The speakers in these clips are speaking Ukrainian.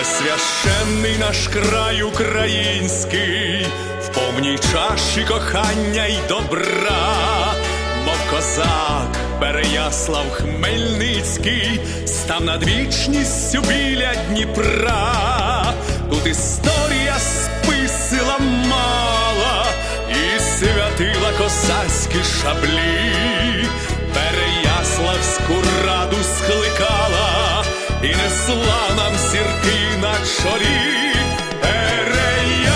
Пресвященний наш край український, в повній чаші кохання й добра, мов козак Переяслав Хмельницький, став над вічністю біля Дніпра, тут історія списила мала і святила козацькі шаблі, на.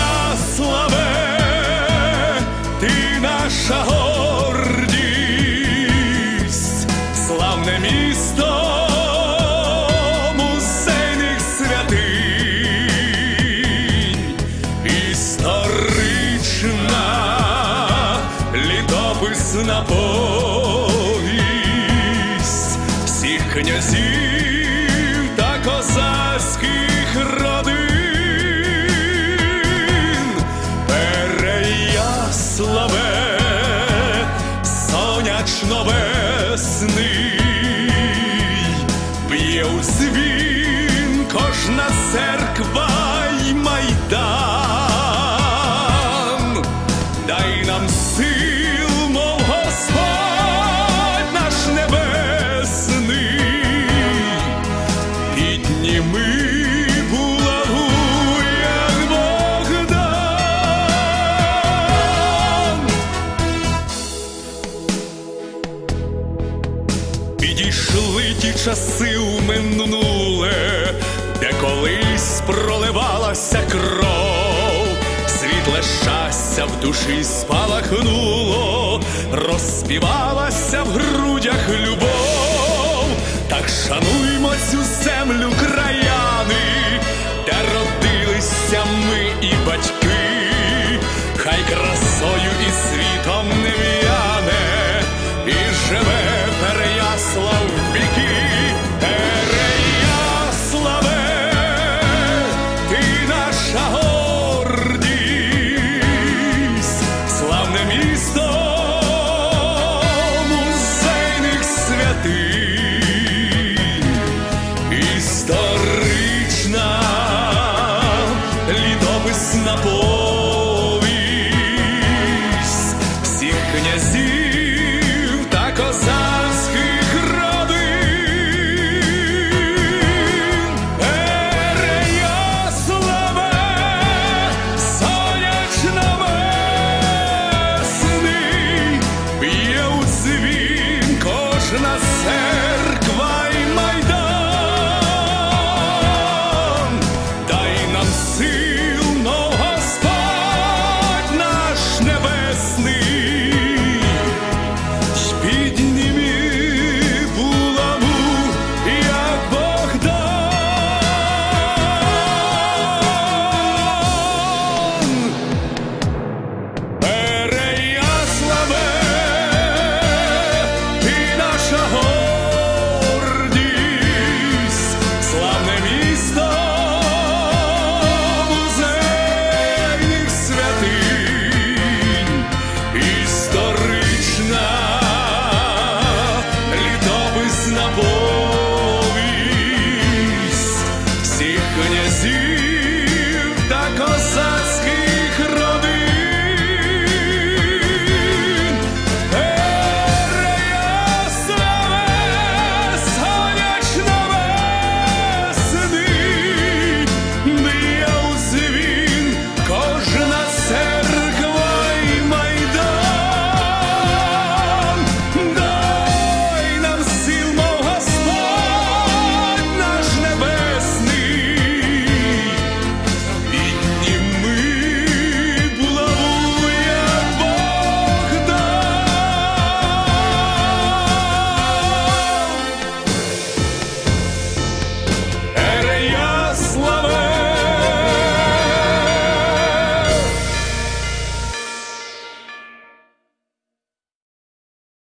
Переяславе, ти наша гордість, славне місто музейних святинь, історична літописна повість всіх князів та козацьких часи у минуле, де колись проливалася кров, світле щастя в душі спалахнуло, розспівалася Новорічна.